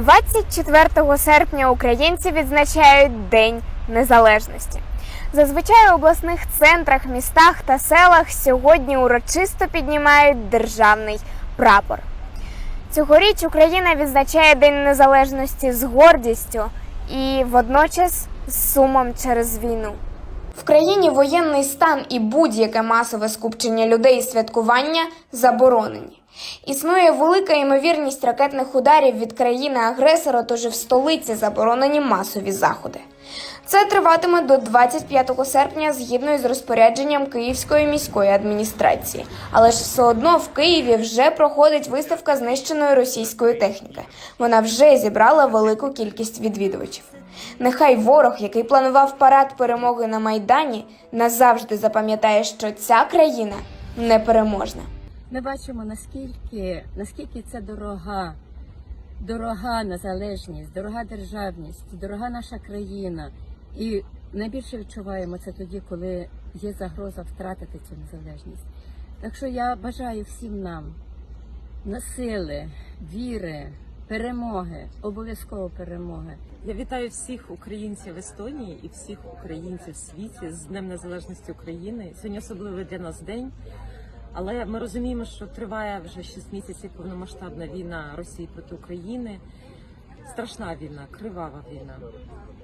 24 серпня українці відзначають День Незалежності. Зазвичай у обласних центрах, містах та селах сьогодні урочисто піднімають державний прапор. Цьогоріч Україна відзначає День Незалежності з гордістю і водночас з сумом через війну. В країні воєнний стан і будь-яке масове скупчення людей і святкування заборонені. Існує велика ймовірність ракетних ударів від країни-агресора, тож в столиці заборонені масові заходи. Це триватиме до 25 серпня згідно із розпорядженням Київської міської адміністрації. Але ж все одно в Києві вже проходить виставка знищеної російської техніки. Вона вже зібрала велику кількість відвідувачів. Нехай ворог, який планував парад перемоги на Майдані, назавжди запам'ятає, що ця країна непереможна. Ми бачимо наскільки, наскільки це дорога, дорога незалежність, дорога державність, дорога наша країна. І найбільше відчуваємо це тоді, коли є загроза втратити цю незалежність. Так що я бажаю всім нам на сили, віри, перемоги, обов'язково перемоги. Я вітаю всіх українців Естонії і всіх українців світі з Днем Незалежності України. Сьогодні особливий для нас день. Але ми розуміємо, що триває вже 6 місяців повномасштабна війна Росії проти України. Страшна війна, кривава війна.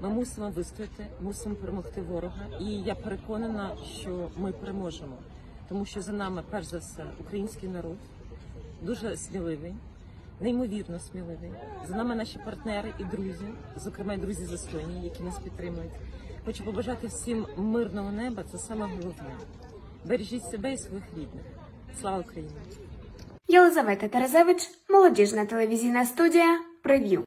Ми мусимо вистояти, мусимо перемогти ворога. І я переконана, що ми переможемо, тому що за нами, перш за все, український народ дуже сміливий, неймовірно сміливий. За нами наші партнери і друзі, зокрема й друзі з Естонії, які нас підтримують. Хочу побажати всім мирного неба. Це саме головне. Бережіть себе і своїх рідних. Слава Україні! Єлизавета Терезевич, молодіжна телевізійна студія Прев'ю.